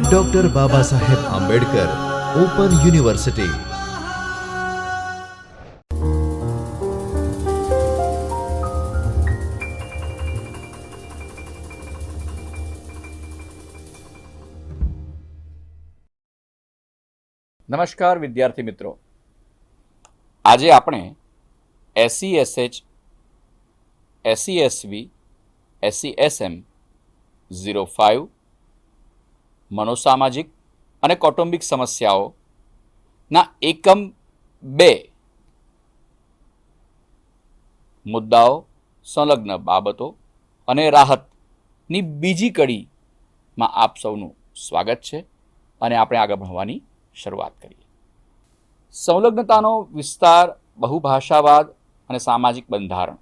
Doctor Baba Saheb Ambedkar open university નમસ્કાર વિદ્યાર્થી મિત્રો આજે આપણે SC SH SC SV SC SM zero five મનોસામાજિક અને કૌટુંબિક સમસ્યાઓના એકમ બે મુદ્દાઓ, સંલગ્ન બાબતો અને રાહતની બીજી કડીમાં આપ સૌનું સ્વાગત છે અને આપણે આગળ ભણવાની શરૂઆત કરીએ. સંલગ્નતાનો વિસ્તાર, બહુભાષાવાદ અને સામાજિક બંધારણ.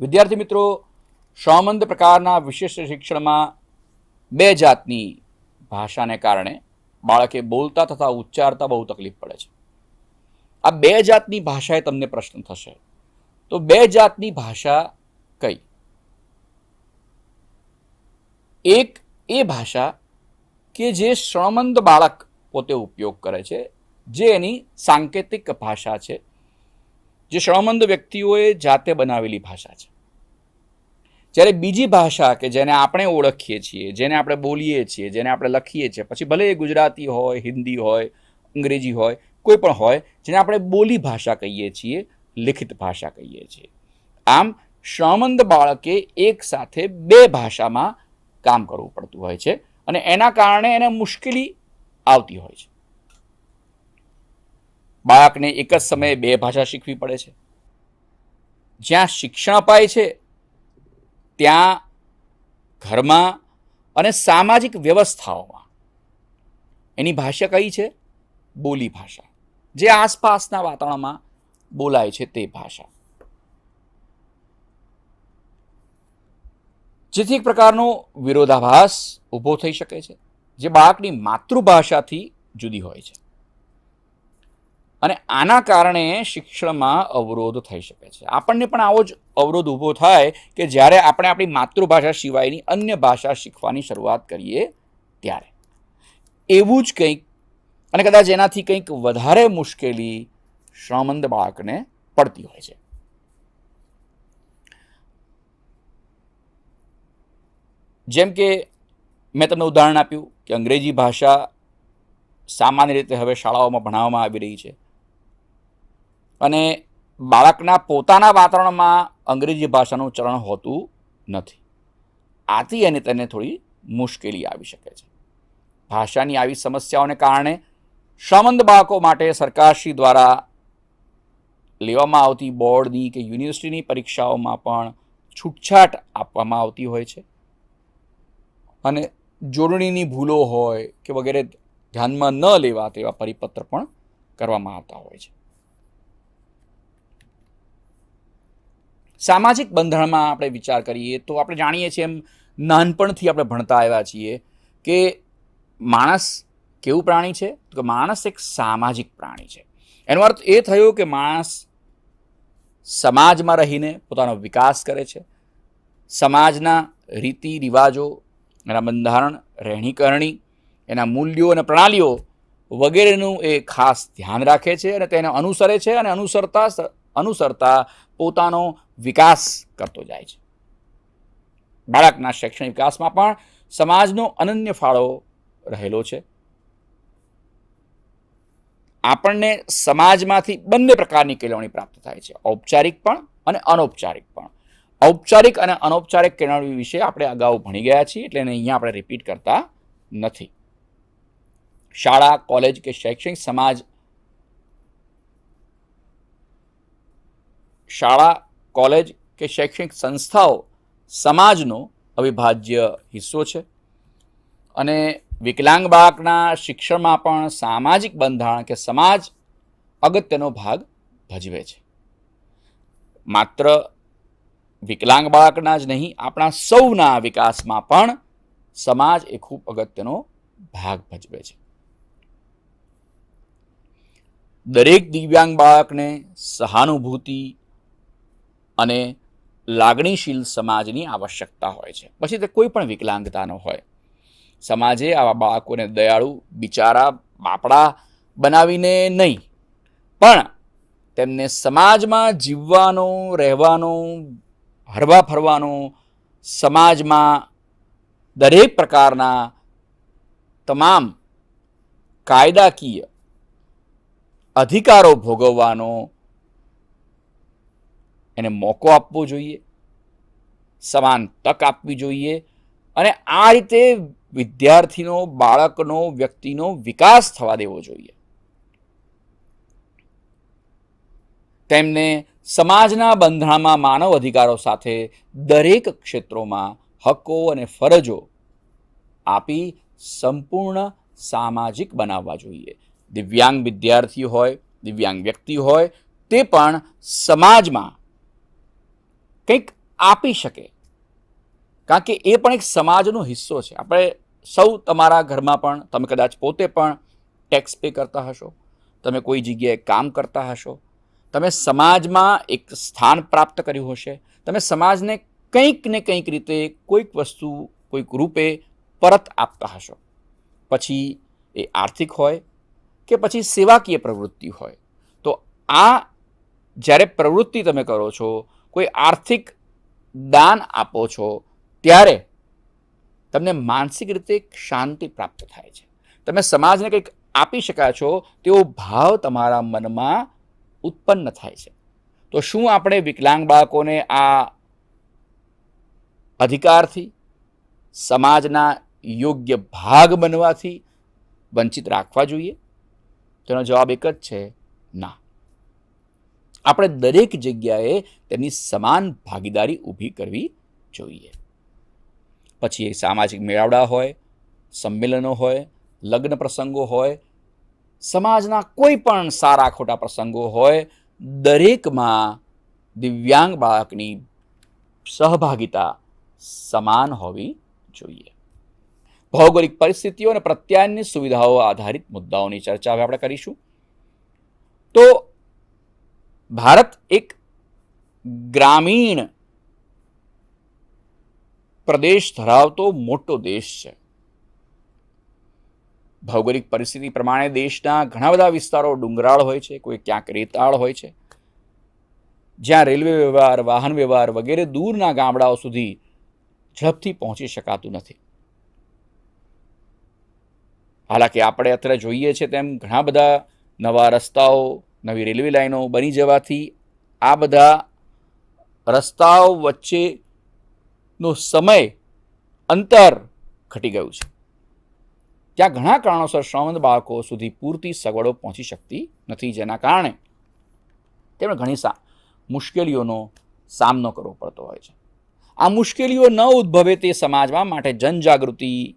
વિદ્યાર્થી મિત્રો સંબંધ પ્રકારના વિશિષ્ટ શિક્ષણમાં બે જાતની ભાષાને કારણે બાળકે બોલતા તથા ઉચ્ચારતા બહુ તકલીફ પડે છે. આ બે જાતની ભાષાએ તમને પ્રશ્ન થશે. તો બે જાતની ભાષા કઈ? એક એ ભાષા કે જે શ્રમંદ બાળક પોતે ઉપયોગ કરે છે, જે એની સાંકેતિક ભાષા છે, જે શ્રમંદ વ્યક્તિઓએ જાતે બનાવેલી ભાષા છે. જ્યારે બીજી ભાષા કે જેને આપણે ઓળખીએ છીએ, જેને આપણે બોલીએ છીએ, જેને આપણે લખીએ છીએ, પછી ભલે એ ગુજરાતી હોય, હિન્દી હોય, અંગ્રેજી હોય, કોઈ પણ હોય, જેને આપણે બોલી ભાષા કહીએ છીએ, લિખિત ભાષા કહીએ છીએ. આમ શ્રમંદ બાળકે એક સાથે બે ભાષામાં કામ કરવું પડતું હોય છે અને એના કારણે એને મુશ્કેલી આવતી હોય છે. બાળકને એક જ સમયે બે ભાષા શીખવી પડે છે. જ્યાં શિક્ષણ અપાય છે ત્યાં ઘરમાં અને સામાજિક વ્યવસ્થાઓમાં. એની ભાષા કઈ છે? બોલી ભાષા. જે આસપાસના વાતાવરણમાં બોલાય છે તે ભાષા. જેથી એક પ્રકારનો વિરોધાભાસ ઊભો થઈ શકે છે, જે બાળકની માતૃભાષાથી જુદી હોય છે. અને આના કારણે શિક્ષણમાં અવરોધ થઈ શકે છે. આપણને પણ આવો જ અવરોધ ઊભો થાય કે જ્યારે આપણે આપણી માતૃભાષા સિવાયની અન્ય ભાષા શીખવાની શરૂઆત કરીએ ત્યારે. એવું જ કંઈક અને કદાચ એનાથી કંઈક વધારે મુશ્કેલી શ્રમંદ બાળકને પડતી હોય છે. જેમ કે મેં તમને ઉદાહરણ આપ્યું કે અંગ્રેજી ભાષા સામાન્ય રીતે હવે શાળાઓમાં ભણાવવામાં આવી રહી છે. અને બાળકના પોતાના વાતાવરણમાં અંગ્રેજી ભાષાનું ચરણ હોતું નથી. આથી એને તેને થોડી મુશ્કેલી આવી શકે છે. ભાષાની આવી સમસ્યાઓને કારણે શ્રમંદ બાળકો માટે સરકારશ્રી દ્વારા લેવામાં આવતી બોર્ડની કે યુનિવર્સિટીની પરીક્ષાઓમાં પણ છૂટછાટ આપવામાં આવતી હોય છે. અને જોડણીની ભૂલો હોય કે વગેરે ધ્યાનમાં ન લેવા તેવા પરિપત્ર પણ કરવામાં આવતા હોય છે. સામાજિક બંધારણમાં આપણે વિચાર કરીએ તો આપણે જાણીએ છીએ એમ નાનપણથી આપણે ભણતા આવ્યા છીએ કે માણસ કેવું પ્રાણી છે? કે માણસ એક સામાજિક પ્રાણી છે. એનો અર્થ એ થયો કે માણસ સમાજમાં રહીને પોતાનો વિકાસ કરે છે. સમાજના રીતિ રિવાજો, એના બંધારણ, રહેણીકરણી, એના મૂલ્યો અને પ્રણાલીઓ વગેરેનું એ ખાસ ધ્યાન રાખે છે અને તેને અનુસરે છે અને અનુસરતા અનુસરતા પોતાનો વિકાસ કરતો જાય છે. બાળકના શૈક્ષણિક વિકાસમાં પણ સમાજનો અનન્ય ફાળો રહેલો છે. આપણને સમાજમાંથી બંને પ્રકારની કેળવણી પ્રાપ્ત થાય છે. ઔપચારિક પણ અને અનૌપચારિક પણ. ઔપચારિક અને અનૌપચારિક કેળવણી વિશે આપણે અગાઉ ભણી ગયા છીએ એટલે અહીંયા આપણે રિપીટ કરતા નથી. શાળા કોલેજ કે શૈક્ષણિક સમાજ શાળા કોલેજ કે શૈક્ષણિક સંસ્થાઓ સમાજનો અવિભાજ્ય હિસ્સો છે. અને વિકલાંગ બાળકના શિક્ષણમાં પણ સામાજિક બંધારણ કે સમાજ અગત્યનો ભાગ ભજવે છે. માત્ર વિકલાંગ બાળકના જ નહીં, આપણા સૌના વિકાસમાં પણ સમાજ એ ખૂબ અગત્યનો ભાગ ભજવે છે. દરેક દિવ્યાંગ બાળકને સહાનુભૂતિ અને લાગણીશીલ સમાજની આવશ્યકતા હોય છે. પછી તે કોઈ પણ વિકલાંગતાનો હોય. સમાજે આવા બાળકોને દયાળુ, બિચારા, બાપડા બનાવીને નહીં. પણ તેમને સમાજમાં જીવવાનો, રહેવાનો, હરવા ફરવાનો સમાજમાં દરેક પ્રકારના તમામ કાયદાકીય અધિકારો ભોગવવાનો એને મોકો આપવો જોઈએ, સમાન તક આપવી જોઈએ અને આ રીતે વિદ્યાર્થીનો, બાળકનો, વ્યક્તિનો વિકાસ થવા દેવો જોઈએ. તેમને સમાજના બંધારણમાં માનવ અધિકારો સાથે દરેક ક્ષેત્રોમાં હક્કો અને ફરજો આપી સંપૂર્ણ સામાજિક બનાવવા જોઈએ. દિવ્યાંગ વિદ્યાર્થી હોય, દિવ્યાંગ વ્યક્તિ હોય, તે પણ સમાજમાં કંઈક આપી શકે. કારણ કે એ પણ એક સમાજનો હિસ્સો છે. આપણે સૌ તમારા ઘરમાં પણ, તમે કદાચ પોતે પણ ટેક્સ પે કરતા હશો, તમે કોઈ જગ્યાએ કામ કરતા હશો, તમે સમાજમાં એક સ્થાન પ્રાપ્ત કર્યું હશે, તમે સમાજને કંઈક ને કંઈક રીતે કોઈક વસ્તુ, કોઈક રૂપે પરત આપતા હશો. પછી એ આર્થિક હોય કે પછી સેવાકીય પ્રવૃત્તિ હોય. તો આ જ્યારે પ્રવૃત્તિ તમે કરો છો કોઈ આર્થિક દાન આપો છો, ત્યારે તમને માનસિક રીતે શાંતિ પ્રાપ્ત થાય છે. તમે સમાજને કંઈક આપી શક્યા છો, તેવો ભાવ તમારા મનમાં ઉત્પન્ન થાય છે. તો શું આપણે વિકલાંગ બાળકોને આ અધિકારથી, સમાજના યોગ્ય ભાગ બનવાથી વંચિત રાખવા જોઈએ? તેનો જવાબ એક જ છે, ના. આપણે દરેક જગ્યાએ તેમની સમાન ભાગીદારી ઊભી કરવી જોઈએ. પછી એ સામાજિક મેળાવડા હોય, સંમેલનો હોય, લગ્ન પ્રસંગો હોય, સમાજના કોઈ પણ સારા ખોટા પ્રસંગો હોય, દરેકમાં દિવ્યાંગ બાળકની સહભાગિતા સમાન હોવી જોઈએ. ભૌગોલિક પરિસ્થિતિઓ અને પ્રત્યાયનની સુવિધાઓ આધારિત મુદ્દાઓની ચર્ચા હવે આપણે કરીશું. તો ભારત એક ગ્રામીણ પ્રદેશ ધરાવતો મોટો દેશ છે. ભૌગોલિક પરિસ્થિતિ પ્રમાણે દેશના ઘણા બધા વિસ્તારો ડુંગરાળ હોય છે, કોઈ ક્યાંક રેતાળ હોય છે. જ્યાં રેલવે વ્યવહાર, વાહન વ્યવહાર વગેરે દૂરના ગામડાઓ સુધી ઝડપથી પહોંચી શકાતું નથી. હાલાકી આપણે અત્યારે જોઈએ છે તેમ ઘણા બધા નવા રસ્તાઓ નવી રેલવે લાઈનો બની જવાથી આ બધા રસ્તાઓ વચ્ચેનો સમય અંતર ઘટી ગયું છે. ત્યાં ઘણા કારણોસર શ્રમણ બાળકો સુધી પૂરતી સગવડો પહોંચી શકતી નથી, જેના કારણે તેમણે ઘણી સા, મુશ્કેલીઓનો સામનો કરવો પડતો હોય છે. આ મુશ્કેલીઓ ન ઉદ્ભવે તે સમાજમાં માટે જનજાગૃતિ,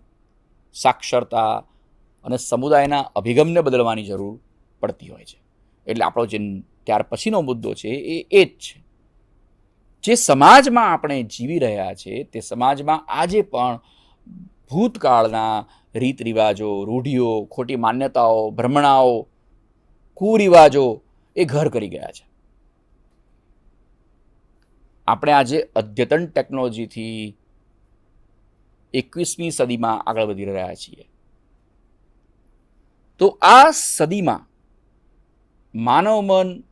સાક્ષરતા અને સમુદાયના અભિગમને બદલવાની જરૂર પડતી હોય છે. એટલે આપણો જે ત્યાર પછીનો મુદ્દો છે એ એ જ છે. જે સમાજમાં આપણે જીવી રહ્યા છે તે સમાજમાં આજે પણ ભૂતકાળના રીત રિવાજો રૂઢિઓ, ખોટી માન્યતાઓ, ભ્રમણાઓ, કુરિવાજો એ ઘર કરી ગયા છે. આપણે આજે અદ્યતન ટેકનોલોજીથી એકવીસમી સદીમાં આગળ વધી રહ્યા છીએ. તો આ સદીમાં માનવ મન,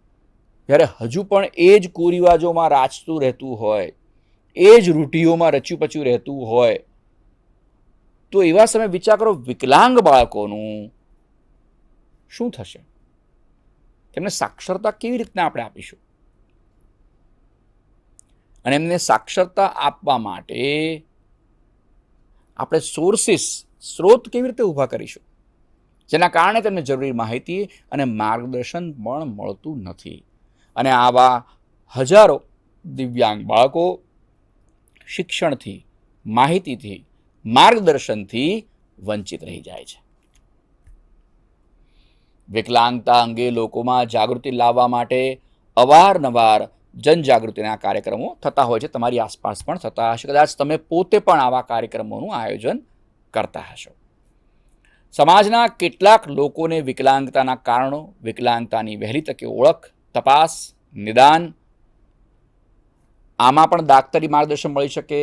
જ્યારે હજુ પણ એ જ કુરિવાજોમાં રાચતું રહેતું હોય, એ જ રૂઢિઓમાં રચ્યું પચ્યું રહેતું હોય, તો એવા સમયે વિચાર કરો વિકલાંગ બાળકોનું શું થશે? તેમને સાક્ષરતા કેવી રીતના આપણે આપીશું? અને એમને સાક્ષરતા આપવા માટે આપણે સોર્સિસ સ્ત્રોત કેવી રીતે ઊભા કરીશું? જેના કારણે તેમને જરૂરી માહિતી અને માર્ગદર્શન પણ મળતું નથી. અને આવા હજારો દિવ્યાંગ બાળકો શિક્ષણથી, માહિતીથી, માર્ગદર્શનથી વંચિત રહી જાય છે. વિકલાંગતા અંગે લોકોમાં જાગૃતિ લાવવા માટે અવારનવાર જનજાગૃતિના કાર્યક્રમો થતા હોય છે. તમારી આસપાસ પણ થતા હશે. કદાચ તમે પોતે પણ આવા કાર્યક્રમોનું આયોજન કરતા હશો. સમાજના કેટલાક લોકોને વિકલાંગતાના કારણો, વિકલાંગતાની વહેલી તકે ઓળખ, તપાસ, નિદાન, આમાં પણ દાક્તરી માર્ગદર્શન મળી શકે,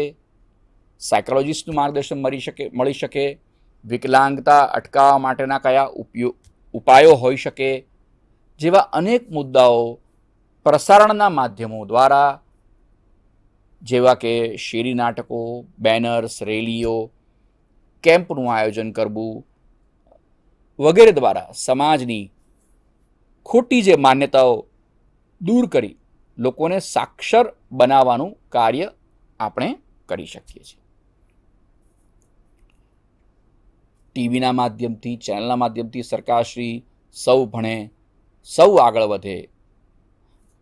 સાયકોલોજિસ્ટનું માર્ગદર્શન મળી શકે મળી શકે, વિકલાંગતા અટકાવવા માટેના કયા ઉપયોગ, ઉપાયો હોઈ શકે, જેવા અનેક મુદ્દાઓ પ્રસારણના માધ્યમો દ્વારા, જેવા કે શેરી નાટકો, બેનર્સ, રેલીઓ, કેમ્પનું આયોજન કરવું વગેરે દ્વારા સમાજની ખોટી જે માન્યતાઓ દૂર કરી લોકોને સાક્ષર બનાવવાનું કાર્ય આપણે કરી શકીએ છીએ. ટીવીના માધ્યમથી, ચેનલના માધ્યમથી સરકારશ્રી સૌ ભણે, સૌ આગળ વધે.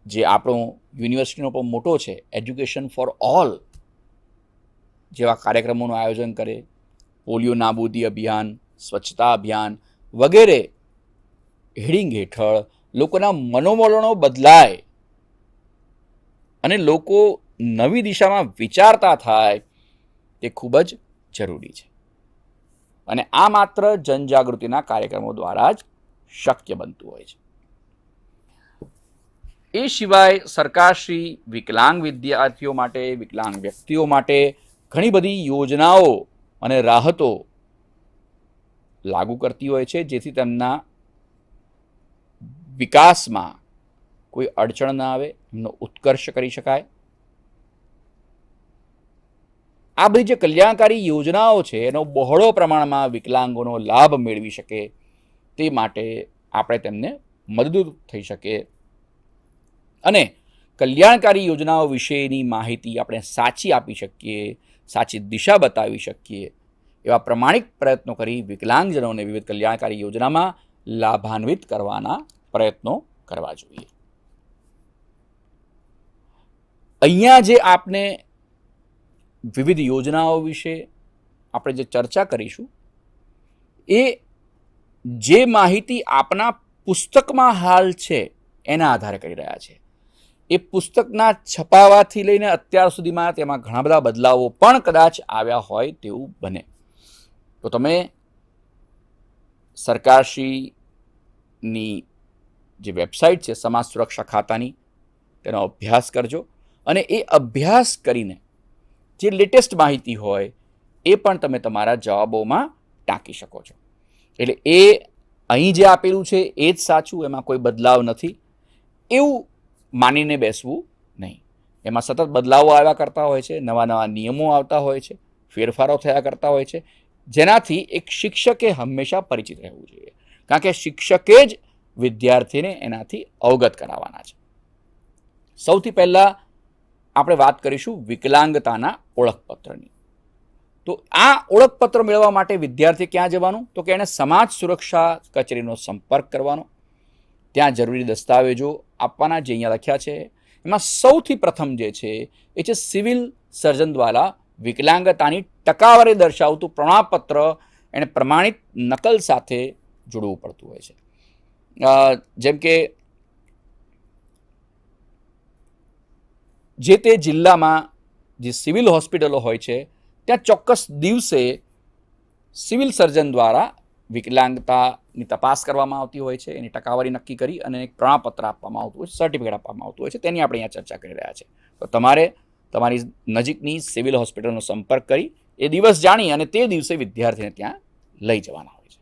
જે આપણો યુનિવર્સિટીનો પણ મોટો છે એજ્યુકેશન ફોર ઓલ જેવા કાર્યક્રમોનું આયોજન કરે. પોલિયો નાબૂદી અભિયાન, સ્વચ્છતા અભિયાન વગેરે. હેડિંગ હેઠળ લોકોના મનોવલણો બદલાય અને લોકો નવી દિશામાં વિચારતા થાય તે ખૂબ જ જરૂરી છે. અને આ માત્ર જનજાગૃતિના કાર્યક્રમો દ્વારા જ શક્ય બનતું હોય છે. એ સિવાય સરકારશ્રી વિકલાંગ વિદ્યાર્થીઓ માટે, વિકલાંગ વ્યક્તિઓ માટે ઘણી બધી યોજનાઓ અને રાહતો લાગુ કરતી હોય છે, જેથી તેમના વિકાસમાં કોઈ અડચણ ના આવે, એમનો ઉત્કર્ષ કરી શકાય. આ બધી જે કલ્યાણકારી યોજનાઓ છે, એનો બહોળો પ્રમાણમાં વિકલાંગોનો લાભ મેળવી શકે તે માટે આપણે તેમને મદદરૂપ થઈ શકે અને કલ્યાણકારી યોજનાઓ વિશેની માહિતી આપણે સાચી આપી શકીએ, સાચી દિશા બતાવી શકીએ. એવા પ્રમાણિક પ્રયત્નો કરી વિકલાંગજનોને વિવિધ કલ્યાણકારી યોજનામાં લાભાન્વિત કરવાના પ્રયત્નો કરવા જોઈએ. અહીંયા જે આપને વિવિધ યોજનાઓ વિશે આપણે જે ચર્ચા કરીશું, એ જે માહિતી આપના પુસ્તકમાં હાલ છે એના આધારે કરી રહ્યા છે. એ પુસ્તકના છપાવાથી લઈને અત્યાર સુધીમાં તેમાં ઘણા બધા બદલાવો પણ કદાચ આવ્યા હોય તેવું બને. તો તમે સરકારશ્રીની જે વેબસાઇટ છે, સમાજ સુરક્ષા ખાતાની, તેનો અભ્યાસ કરજો. અને એ અભ્યાસ કરીને જે લેટેસ્ટ માહિતી હોય, એ પણ તમે તમારા જવાબોમાં ટાંકી શકો છો. એટલે એ અહીં જે આપેલું છે, એ જ સાચું, એમાં કોઈ બદલાવ નથી. એવું માનીને બેસવું નહીં. એમાં સતત બદલાવો આવ્યા કરતા હોય છે નવા નવા નિયમો આવતા હોય છે, ફેરફારો થયા કરતા હોય છે. જેનાથી એક શિક્ષકે હંમેશા પરિચિત રહેવું જોઈએ. કારણ કે શિક્ષકે જ વિદ્યાર્થીને એનાથી અવગત કરાવવાના છે. સૌથી પહેલાં આપણે વાત કરીશું વિકલાંગતાના ઓળખપત્રની. તો આ ઓળખપત્ર મેળવવા માટે વિદ્યાર્થી ક્યાં જવાનું? તો કે એણે સમાજ સુરક્ષા કચેરીનો સંપર્ક કરવાનો. ત્યાં જરૂરી દસ્તાવેજો આપવાના જે અહીંયા લખ્યા છે. એમાં સૌથી પ્રથમ જે છે, એ છે સિવિલ સર્જન દ્વારા વિકલાંગતાની ટકાવારી દર્શાવતું પ્રમાણપત્ર એને પ્રમાણિત નકલ સાથે જોડવું પડતું હોય છે. જેમ કે જે તે જિલ્લામાં જે સિવિલ હોસ્પિટલો હોય છે, ત્યાં ચોક્કસ દિવસે સિવિલ સર્જન દ્વારા વિકલાંગતાની તપાસ કરવામાં આવતી હોય છે, એની ટકાવારી નક્કી કરી અને એક પ્રમાણપત્ર આપવામાં આવતું હોય છે, સર્ટિફિકેટ આપવામાં આવતું હોય છે, તેની આપણે અહીંયા ચર્ચા કરી રહ્યા છે. તો તમારે તમારી નજીકની સિવિલ હોસ્પિટલનો સંપર્ક કરી એ દિવસ જાણી અને તે દિવસે વિદ્યાર્થીને ત્યાં લઈ જવાના હોય છે.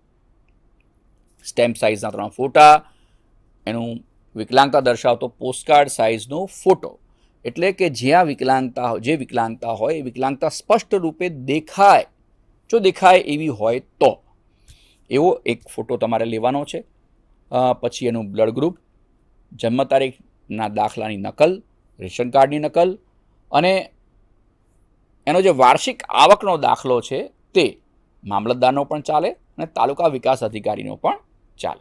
સ્ટેમ્પ સાઇઝના ત્રણ ફોટા, એનું વિકલાંગતા દર્શાવતો પોસ્ટકાર્ડ સાઇઝનો ફોટો. એટલે કે જ્યાં વિકલાંગતા, જે વિકલાંગતા હોય એ વિકલાંગતા સ્પષ્ટ રૂપે દેખાય. જો દેખાય એવી હોય તો. એવો એક ફોટો તમારે લેવાનો છે. પછી એનું બ્લડ ગ્રુપ, જન્મ તારીખના દાખલાની નકલ, રેશન કાર્ડની નકલ અને એનો જે વાર્ષિક આવકનો દાખલો છે તે મામલતદારનો પણ ચાલે અને તાલુકા વિકાસ અધિકારીનો પણ ચાલે.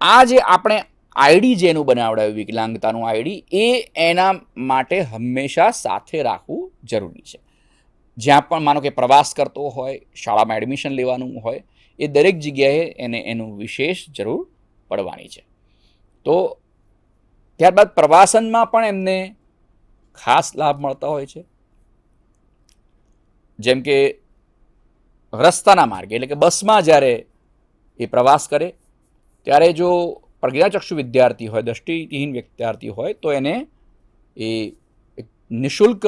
આ જે આપણે આઈડી જેનું બનાવડાવ્યું, વિકલાંગતાનું આઈડી, એ એના માટે હંમેશા સાથે રાખવું જરૂરી છે. જ્યાં પણ માનો કે પ્રવાસ કરતો હોય, શાળામાં એડમિશન લેવાનું હોય, એ દરેક જગ્યાએ એને એનું વિશેષ જરૂર પડવાની છે. તો ત્યારબાદ પ્રવાસનમાં પણ એમને ખાસ લાભ મળતા હોય છે. જેમ કે રસ્તાના માર્ગે, એટલે કે બસમાં જ્યારે એ પ્રવાસ કરે, ત્યારે જો પ્રજ્ઞાચક્ષુ વિદ્યાર્થી હોય દૃષ્ટિહીન વિદ્યાર્થી હોય, તો એને એ નિઃશુલ્ક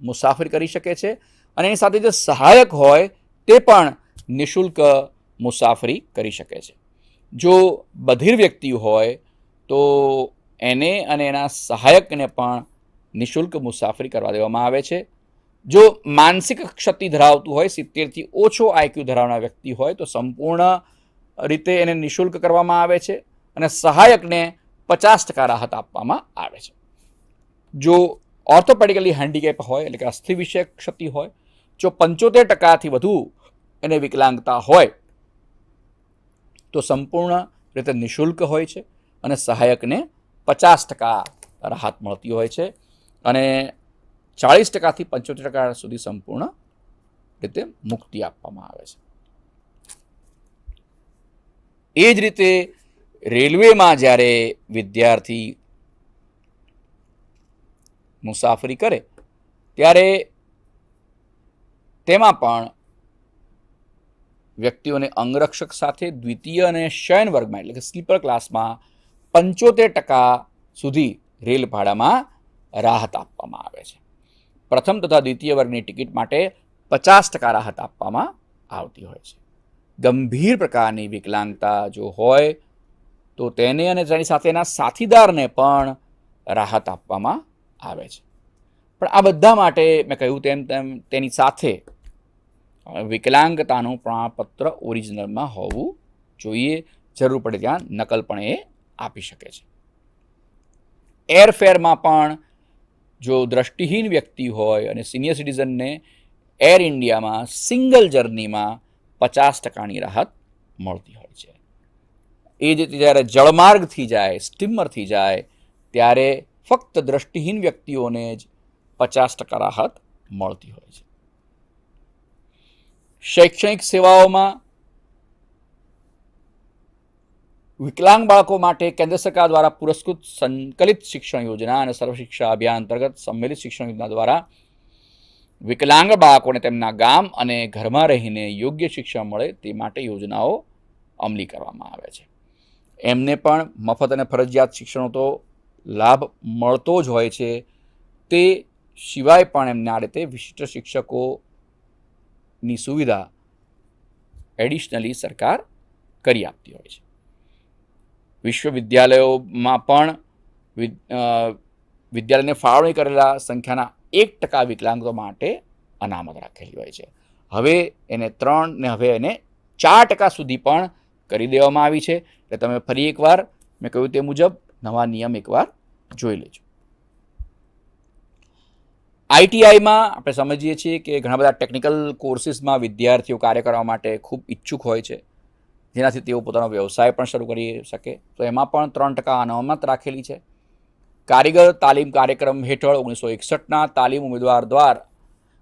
મુસાફરી કરી શકે છે અને એની સાથે જે સહાયક હોય, તે પણ નિઃશુલ્ક મુસાફરી કરી શકે છે. જો બધિર વ્યક્તિ હોય, તો એને અને એના સહાયકને પણ નિઃશુલ્ક મુસાફરી કરવા દેવામાં આવે છે. જો માનસિક ક્ષતિ ધરાવતું હોય, સિત્તેરથી ઓછો આઈક્યુ ધરાવનાર વ્યક્તિ હોય, તો સંપૂર્ણ રીતે એને નિઃશુલ્ક કરવામાં આવે છે અને સહાયકને પચાસ ટકા રાહત આપવામાં આવે છે. જો ઓર્થોપેડિકલી હેન્ડીકેપ હોય, એટલે કે અસ્થિ વિષયક ક્ષતિ હોય, જો પંચોતેર ટકાથી વધુ એને વિકલાંગતા હોય, તો સંપૂર્ણ રીતે નિઃશુલ્ક હોય છે અને સહાયકને પચાસ ટકા રાહત મળતી હોય છે. અને ચાળીસ ટકાથી પંચોતેર ટકા સુધી સંપૂર્ણ રીતે મુક્તિ આપવામાં આવે છે. એ જ રીતે રેલવેમાં જ્યારે વિદ્યાર્થી મુસાફરી કરે, ત્યારે તેમાં પણ વ્યક્તિઓને અંગરક્ષક સાથે દ્વિતીય અને શયન વર્ગમાં એટલે કે સ્લીપર ક્લાસમાં પંચોતેર ટકા સુધી રેલ ભાડામાં રાહત આપવામાં આવે છે. પ્રથમ તથા દ્વિતીય વર્ગની ટિકિટ માટે પચાસ ટકા રાહત આપવામાં આવતી હોય છે. ગંભીર પ્રકારની વિકલાંગતા જો હોય, તો તેને અને તેની સાથેના સાથીદારને પણ રાહત આપવામાં આવે છે. પણ આ બધા માટે મેં કહ્યું તેમ તેમ તેની સાથે વિકલાંગતાનું પ્રમાણપત્ર ઓરિજિનલમાં હોવું જોઈએ. જરૂર પડે ત્યાં નકલ પણ એ આપી શકે છે. એરફેરમાં પણ જો દ્રષ્ટિહીન વ્યક્તિ હોય અને સિનિયર સિટીઝનને એર ઇન્ડિયામાં સિંગલ જર્નીમાં પચાસ ટકાની રાહત મળતી હોય છે. એ જ જ્યારે જળમાર્ગથી જાય સ્ટીમરથી જાય, ત્યારે ફક્ત દ્રષ્ટિહીન વ્યક્તિઓને જ પચાસ ટકા રાહત મળતી હોય છે. શૈક્ષણિક સેવાઓમાં વિકલાંગ બાળકો માટે કેન્દ્ર સરકાર દ્વારા પુરસ્કૃત સંકલિત શિક્ષણ યોજના અને સર્વશિક્ષા અભિયાન અંતર્ગત સંમેલિત શિક્ષણ યોજના દ્વારા વિકલાંગ બાળકોને તેમના ગામ અને ઘરમાં રહીને યોગ્ય શિક્ષણ મળે તે માટે યોજનાઓ અમલી કરવામાં આવે છે. એમને પણ મફત અને ફરજિયાત શિક્ષણનો તો લાભ મળતો જ હોય છે. તે સિવાય પણ એમને આ રીતે વિશિષ્ટ શિક્ષકોની સુવિધા એડિશનલી સરકાર કરી આપતી હોય છે. વિશ્વવિદ્યાલયોમાં પણ વિદ્યાલયને ફાળવણી કરેલા સંખ્યાના એક ટકા વિકલાંગો માટે અનામત રાખેલી હોય છે. હવે એને ત્રણ ને હવે એને ચાર ટકા સુધી પણ કરી દેવામાં આવી છે. એટલે તમે ફરી એકવાર મેં કહ્યું તે મુજબ નવા નિયમ એકવાર જોઈ લેજો. આઈટીઆઈમાં આપણે સમજીએ છીએ કે ઘણા બધા ટેકનિકલ કોર્સિસમાં વિદ્યાર્થીઓ કાર્ય કરવા માટે ખૂબ ઈચ્છુક હોય છે. જેનાથી તેઓ પોતાનો વ્યવસાય પણ શરૂ કરી શકે. તો એમાં પણ ત્રણ ટકા અનામત રાખેલી છે. કારીગર તાલીમ કાર્યક્રમ હેઠળ ઓગણીસો એકસઠના તાલીમ ઉમેદવાર દ્વાર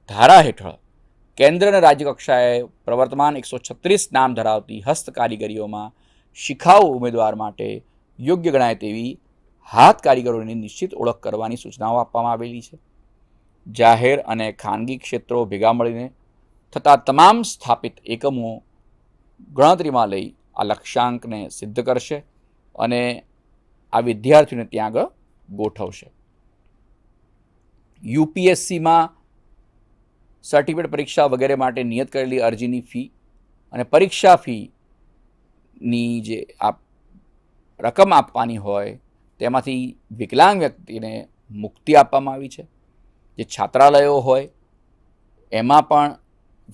ધારા હેઠળ કેન્દ્ર અને રાજ્ય પ્રવર્તમાન એકસો છત્રીસ નામ ધરાવતી હસ્ત કારીગરીઓમાં શિખાઉ ઉમેદવાર માટે યોગ્ય ગણાય તેવી હાથ કારીગરોની નિશ્ચિત ઓળખ કરવાની સૂચનાઓ આપવામાં આવેલી છે. જાહેર અને ખાનગી ક્ષેત્રો ભેગા મળીને થતા તમામ સ્થાપિત એકમો ગણતરીમાં લઈ આ લક્ષ્યાંકને સિદ્ધ કરશે અને આ વિદ્યાર્થીઓને ત્યાં આગળ ગોઠવશે. યુપીએસસીમાં સર્ટિફિકેટ પરીક્ષા વગેરે માટે નિયત કરેલી અરજીની ફી અને પરીક્ષા ફીની જે આપ રકમ આપવાની હોય તેમાંથી વિકલાંગ વ્યક્તિને મુક્તિ આપવામાં આવી છે. જે છાત્રાલયો હોય, એમાં પણ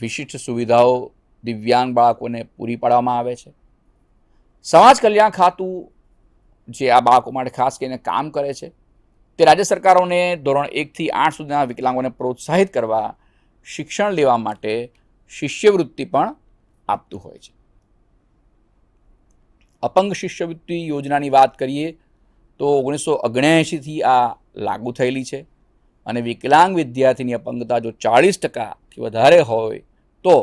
વિશિષ્ટ સુવિધાઓ દિવ્યાંગ બાળકોને પૂરી પાડવામાં આવે છે. સમાજ કલ્યાણ ખાતું જે આ બાળકો માટે ખાસ કરીને કામ કરે છે, તે રાજ્ય સરકારોને ધોરણ એકથી આઠ સુધીના વિકલાંગોને પ્રોત્સાહિત કરવા, શિક્ષણ લેવા માટે શિષ્યવૃત્તિ પણ આપતું હોય છે. અપંગ શિષ્યવૃત્તિ યોજનાની વાત કરીએ, તો ઓગણીસો ઓગણએંશીથી આ લાગુ થયેલી છે અને વિકલાંગ વિદ્યાર્થીની અપંગતા જો ચાળીસ ટકાથી વધારે હોય, તો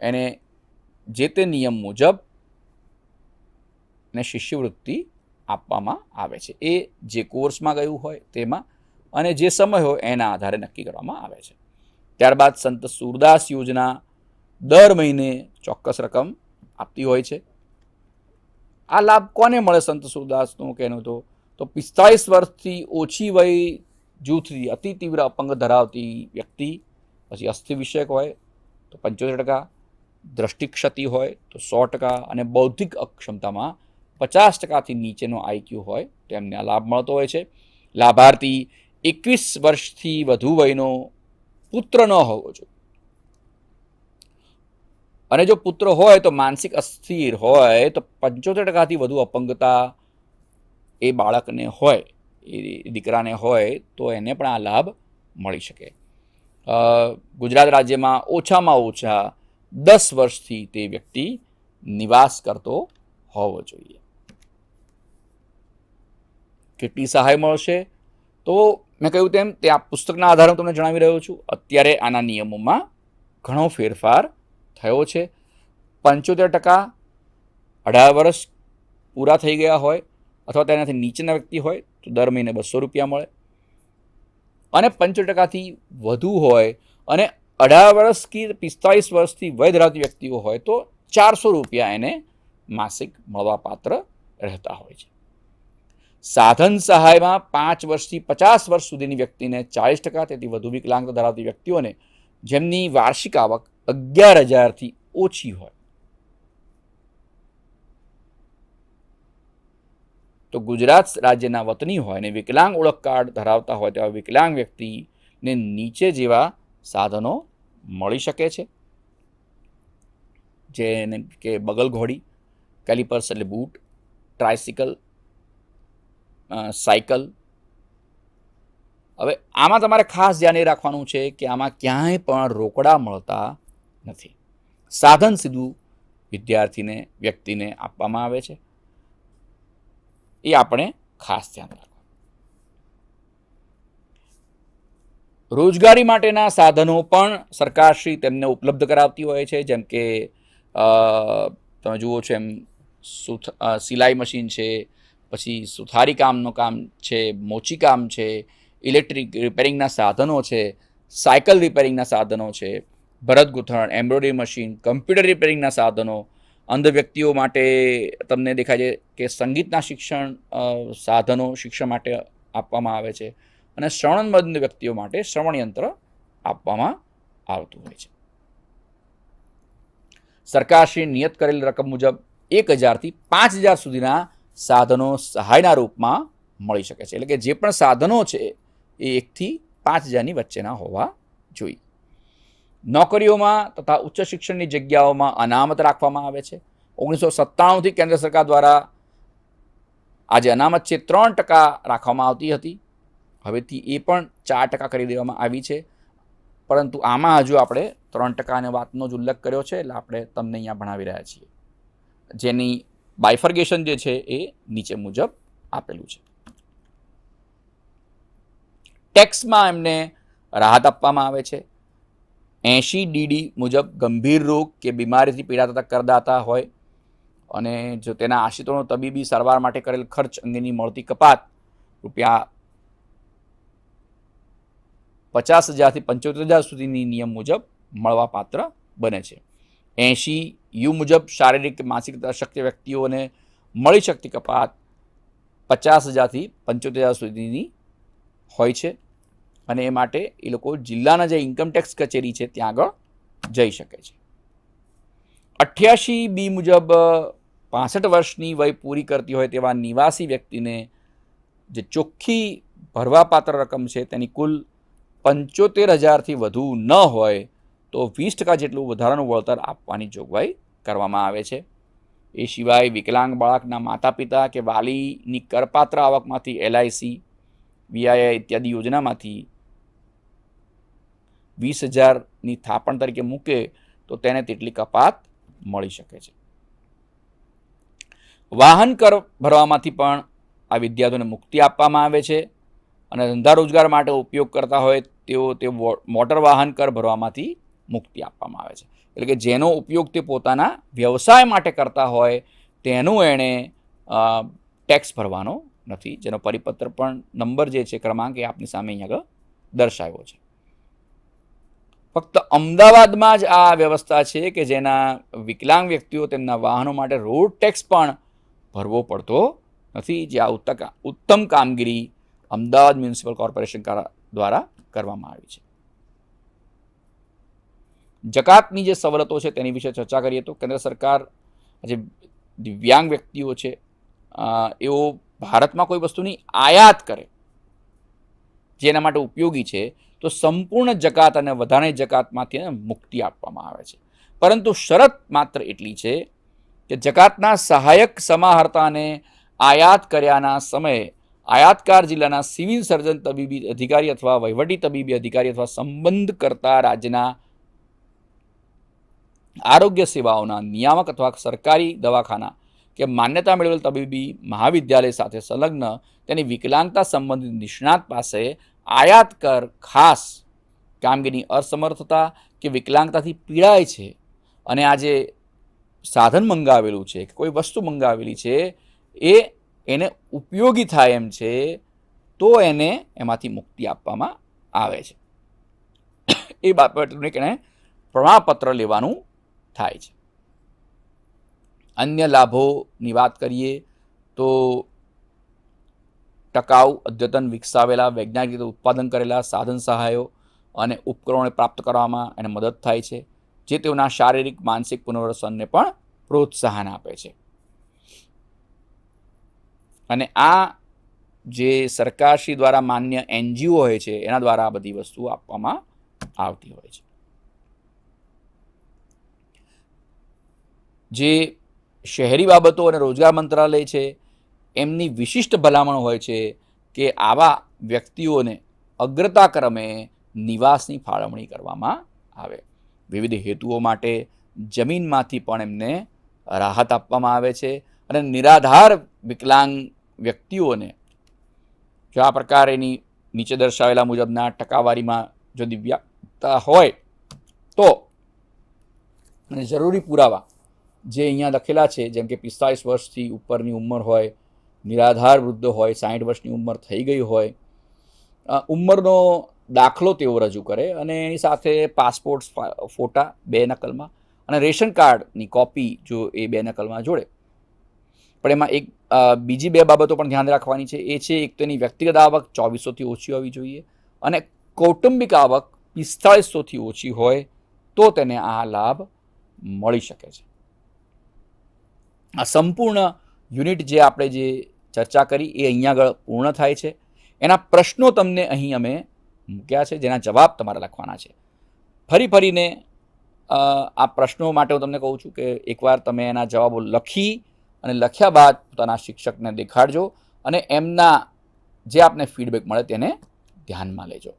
એને જે તે નિયમ મુજબ ને શિષ્યવૃત્તિ આપવામાં આવે છે. એ જે કોર્સમાં ગયું હોય તેમાં અને જે સમય હોય એના આધારે નક્કી કરવામાં આવે છે. ત્યારબાદ સંત સુરદાસ યોજના દર મહિને ચોક્કસ રકમ આપતી હોય છે. આ લાભ કોને મળે સંત સુરદાસનું કહેનું તો? તો પિસ્તાળીસ વર્ષથી ઓછી વય જૂથથી અતિ તીવ્ર અપંગ ધરાવતી વ્યક્તિ, પછી અસ્થિ વિષયક હોય તો પંચોતેર ટકા દ્રષ્ટિ ક્ષતિ હોય તો સો ટકા અને બૌદ્ધિક અક્ષમતામાં પચાસ ટકાથી નીચેનો આઈક્યુ હોય તો એમને આ લાભ મળતો હોય છે. લાભાર્થી એકવીસ વર્ષથી વધુ વયનો પુત્ર ન હોવો જોઈએ. અને જો પુત્ર હોય તો માનસિક અસ્થિર હોય તો પંચોતેર ટકાથી વધુ અપંગતા એ બાળકને હોય, એ દીકરાને હોય તો એને પણ આ લાભ મળી શકે. ગુજરાત રાજ્યમાં ઓછામાં ઓછા દસ વર્ષથી તે વ્યક્તિ નિવાસ કરતો હોવો જોઈએ. કેટલી સહાય મળશે? તો મેં કહ્યું તેમ, તે આ પુસ્તકના આધારે હું તમને જણાવી રહ્યો છું. અત્યારે આના નિયમોમાં ઘણો ફેરફાર થયો છે. પંચોતેર ટકા અઢાર વર્ષ પૂરા થઈ ગયા હોય અથવા તેનાથી નીચેના વ્યક્તિ હોય, તો દર મહિને બસો રૂપિયા મળે. અને પંચોતેર ટકાથી વધુ હોય અને અઢાર વર્ષ કે પિસ્તાળીસ વર્ષથી વય ધરાવતી વ્યક્તિઓ હોય તો ચારસો રૂપિયા એને માસિક મળવાપાત્ર રહેતા હોય છે. સાધન સહાયમાં પાંચ વર્ષથી પચાસ વર્ષ સુધીની વ્યક્તિને ચાળીસ ટકા તેથી વધુ વિકલાંગતા ધરાવતી વ્યક્તિઓને જેમની વાર્ષિક આવક અગિયાર હજારથી ઓછી હોય. તો ગુજરાત રાજ્યના વતની હોય અને વિકલાંગ ઓળખ કાર્ડ ધરાવતા હોય તેવા વિકલાંગ વ્યક્તિને નીચે જેવા સાધનો મળી શકે છે. જેને કે બગલ ઘોડી, કેલિપર્સ એટલે બૂટ, ટ્રાયસિકલ સાયકલ. હવે આમાં તમારે ખાસ ધ્યાન એ રાખવાનું છે કે આમાં ક્યાંય પણ રોકડા મળતા નથી. સાધન સીધું વિદ્યાર્થીને, વ્યક્તિને આપવામાં આવે છે. એ આપણે ખાસ ધ્યાન રાખવું રોજગારી માટેના સાધનો પણ સરકારશ્રી તેમને ઉપલબ્ધ કરાવતી હોય છે. જેમ કે તમે જુઓ છો એમ સુથ સિલાઈ મશીન છે, પછી સુથારી કામનું કામ છે, મોચી કામ છે, ઇલેક્ટ્રિક રિપેરિંગના સાધનો છે, સાયકલ રિપેરિંગના સાધનો છે, ભરત ગૂંથણ, એમ્બ્રોઇડરી મશીન, કમ્પ્યુટર રિપેરિંગના સાધનો. અંધ વ્યક્તિઓ માટે તમને દેખાય છે કે સંગીતના શિક્ષણ સાધનો શિક્ષણ માટે આપવામાં આવે છે. અને શ્રવણબંધ વ્યક્તિઓ માટે શ્રવણ યંત્ર આપવામાં આવતું હોય છે. સરકારશ્રી નિયત કરેલ રકમ મુજબ એક હજારથી પાંચ હજાર સુધીના સાધનો સહાયના રૂપમાં મળી શકે છે. એટલે કે જે પણ સાધનો છે એ એકથી પાંચ હજારની વચ્ચેના હોવા જોઈએ. નોકરીઓમાં તથા ઉચ્ચ શિક્ષણની જગ્યાઓમાં અનામત રાખવામાં આવે છે. ઓગણીસો સત્તાણુંથી કેન્દ્ર સરકાર દ્વારા આજે અનામત છે ત્રણ ટકા રાખવામાં આવતી હતી. હવેથી એ પણ ચાર ટકા કરી દેવામાં આવી છે. પરંતુ આમાં હજુ આપણે ત્રણ ટકાની વાતનો જ ઉલ્લેખ કર્યો છે, એટલે આપણે તમને અહીંયા ભણાવી રહ્યા છીએ. જેની બાયફર્ગેશન જે છે એ નીચે મુજબ આપેલું છે. ટેક્સમાં એમને રાહત આપવામાં આવે છે. એંશી ડીડી મુજબ ગંભીર રોગ કે બીમારીથી પીડાતા કરદાતા હોય અને જો તેના આશ્રિતોનો તબીબી સારવાર માટે કરેલ ખર્ચ અંગેની મળતી કપાત રૂપિયા પચાસ હજારથી પંચોતેર હજાર સુધીની નિયમ મુજબ મળવાપાત્ર બને છે. એંશી યુ મુજબ શારીરિક માનસિક અશક્ય વ્યક્તિઓને મળી શકતી કપાત પચાસ હજારથી પંચોતેર હજાર સુધીની હોય છે અને એ માટે એ લોકો જિલ્લાના જે ઇન્કમટેક્સ કચેરી છે ત્યાં આગળ જઈ શકે છે. અઠ્યાસી બી મુજબ પાસઠ વર્ષની વય પૂરી કરતી હોય તેવા નિવાસી વ્યક્તિને જે ચોખ્ખી ભરવાપાત્ર રકમ છે તેની કુલ પંચોતેર હજારથી વધુ ન હોય તો વીસ ટકા જેટલું વધારાનું વળતર આપવાની જોગવાઈ કરવામાં આવે છે. એ સિવાય વિકલાંગ બાળકના માતા પિતા કે વાલીની કરપાત્ર આવકમાંથી એલઆઈસી વીઆઈઆઈ ઇત્યાદિ યોજનામાંથી વીસ હજારની થાપણ તરીકે મૂકે તો તેને તેટલી કપાત મળી શકે છે. વાહન કર ભરવામાંથી પણ આ વિદ્યાર્થીઓને મુક્તિ આપવામાં આવે છે અને ધંધા રોજગાર માટે ઉપયોગ કરતા હોય તેઓ તે મોટર વાહન કર ભરવામાંથી મુક્તિ આપવામાં આવે છે. એટલે કે જેનો ઉપયોગ તે પોતાના વ્યવસાય માટે કરતા હોય, તેનું એણે ટેક્સ ભરવાનો નથી. જેનો પરિપત્ર પણ નંબર જે છે, ક્રમાંક એ આપની સામે અહીં આગળ દર્શાવ્યો છે. ફક્ત અમદાવાદમાં જ આ વ્યવસ્થા છે કે જેના વિકલાંગ વ્યક્તિઓ તેમના વાહનો માટે રોડ ટેક્સ પણ ભરવો પડતો નથી. જે આ ઉત્તમ કામગીરી અમદાવાદ મ્યુનિસિપલ કોર્પોરેશન કરા- દ્વારા કરવામાં આવી છે. જકાતની જે સવલતો છે તેની વિશે ચર્ચા કરીએ તો કેન્દ્ર સરકાર જે દિવ્યાંગ વ્યક્તિઓ છે એઓ ભારતમાં કોઈ વસ્તુની આયાત કરે, જેના માટે ઉપયોગી છે, તો સંપૂર્ણ જકાત અને વધારે જકાતમાંથી એને મુક્તિ આપવામાં આવે છે. પરંતુ શરત માત્ર એટલી છે કે જકાતના સહાયક સમાહર્તાને આયાત કર્યાના સમયે આયાતકાર જિલ્લાના સિવિલ સર્જન તબીબી અધિકારી અથવા વહીવટી તબીબી અધિકારી અથવા સંબંધ કરતા રાજ્યના આરોગ્ય સેવાઓના નિયામક અથવા સરકારી દવાખાના કે માન્યતા મેળવેલ તબીબી મહાવિદ્યાલય સાથે સંલગ્ન તેની વિકલાંગતા સંબંધિત નિષ્ણાત પાસે આયાત કર ખાસ કામગીરીની અસમર્થતા કે વિકલાંગતાથી પીડાય છે અને આ જે સાધન મંગાવેલું છે કે કોઈ વસ્તુ મંગાવેલી છે એ એને ઉપયોગી થાય એમ છે, તો એને એમાંથી મુક્તિ આપવામાં આવે છે. એ બાબતનું એક એણે પ્રમાણપત્ર લેવાનું થાય છે. અન્ય લાભોની વાત કરીએ, તો ટકાઉ અદ્યતન વિકસાવેલા, વૈજ્ઞાનિક રીતે ઉત્પાદન કરેલા સાધન સહાયો અને ઉપકરણોને પ્રાપ્ત કરવામાં એને મદદ થાય છે, જે તેઓના શારીરિક, માનસિક પુનર્વસનને પણ પ્રોત્સાહન આપે છે. અને આ જે સરકારશ્રી દ્વારા માન્ય એનજીઓ હોય છે, એના દ્વારા આ બધી વસ્તુઓ આપવામાં આવતી હોય છે. જે શહેરી બાબતો અને રોજગાર મંત્રાલય છે, એમની વિશિષ્ટ ભલામણ હોય છે કે આવા વ્યક્તિઓને અગ્રતા ક્રમે નિવાસની ફાળવણી કરવામાં આવે. વિવિધ હેતુઓ માટે જમીનમાંથી પણ એમને રાહત આપવામાં આવે છે અને નિરાધાર વિકલાંગ વ્યક્તિઓને જો આ પ્રકારેની નીચે દર્શાવેલા મુજબના ટકાવારીમાં જો દિવ્યાંગતા હોય તો અને જરૂરી પુરાવા જે અહીંયા લખેલા છે, જેમ કે પિસ્તાળીસ વર્ષથી ઉપરની ઉંમર હોય, નિરાધાર વૃદ્ધ હોય સાઠ વર્ષની ઉંમર થઈ ગઈ હોય ઉંમરનો દાખલો તેઓ રજૂ કરે અને એની સાથે પાસપોર્ટ ફોટા બે નકલમાં અને રેશન કાર્ડની કોપી જો એ બે નકલમાં જોડે. પણ એમાં એક બીજી બે બાબતો પણ ધ્યાન રાખવાની છે. એ છે એક તો એની વ્યક્તિગત આવક ચોવીસોથી ઓછી હોવી જોઈએ અને કૌટુંબિક આવક પિસ્તાળીસોથી ઓછી હોય તો તેને આ લાભ મળી શકે છે. આ સંપૂર્ણ યુનિટ જે આપણે જે ચર્ચા કરી એ અહીંયા આગળ પૂર્ણ થાય છે. એના પ્રશ્નો તમને અહીં અમે મૂક્યા છે, જેના જવાબ તમારે લખવાના છે. ફરી ફરીને આ પ્રશ્નો માટે હું તમને કહું છું કે એકવાર તમે એના જવાબો લખી અને લખ્યા બાદ પોતાના શિક્ષકને દેખાડજો અને એમના જે આપને ફીડબેક મળે તેને ધ્યાનમાં લેજો.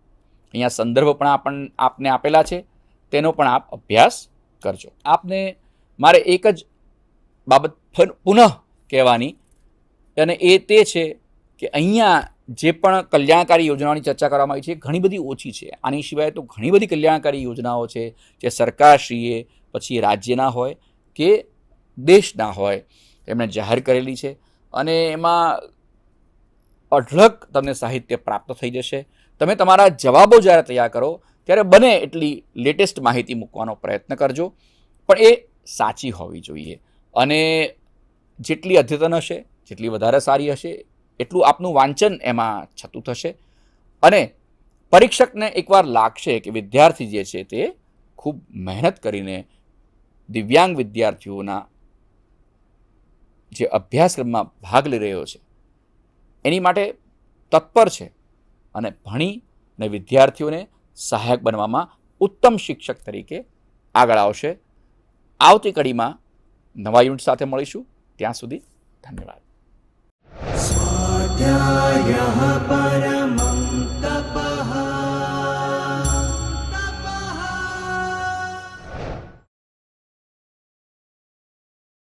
અહીંયા સંદર્ભ પણ આપણ, આપને આપેલા છે. તેનો પણ આપ અભ્યાસ કરજો. આપને મારે એક જ બાબત પુનઃ કહેવાની અને એ તે છે કે અહીંયા જે પણ કલ્યાણકારી યોજનાઓની ચર્ચા કરવામાં આવી છે ઘણી બધી ઓછી છે. આની સિવાય તો ઘણી બધી કલ્યાણકારી યોજનાઓ છે જે સરકારશ્રીએ, પછી રાજ્યના હોય કે દેશના હોય. એમણે જાહેર કરેલી છે અને એમાં અઢળક તમને સાહિત્ય પ્રાપ્ત થઈ જશે. તમે તમારા જવાબો જ્યારે તૈયાર કરો, ત્યારે બને એટલી લેટેસ્ટ માહિતી મૂકવાનો પ્રયત્ન કરજો. પણ એ સાચી હોવી જોઈએ. અને જેટલી અદ્યતન હશે, જેટલી વધારે સારી હશે, એટલું આપનું વાંચન એમાં છતું થશે. અને પરીક્ષકને એકવાર લાગશે કે વિદ્યાર્થી જે છે તે ખૂબ મહેનત કરીને દિવ્યાંગ વિદ્યાર્થીઓના જે અભ્યાસક્રમમાં ભાગ લઈ રહ્યો છે, એની માટે તત્પર છે અને ભણી અને વિદ્યાર્થીઓને સહાયક બનવામાં ઉત્તમ શિક્ષક તરીકે આગળ આવશે. આવતી કડીમાં નવા યુનિટ સાથે મળીશું. ત્યાં સુધી ધન્યવાદ. પર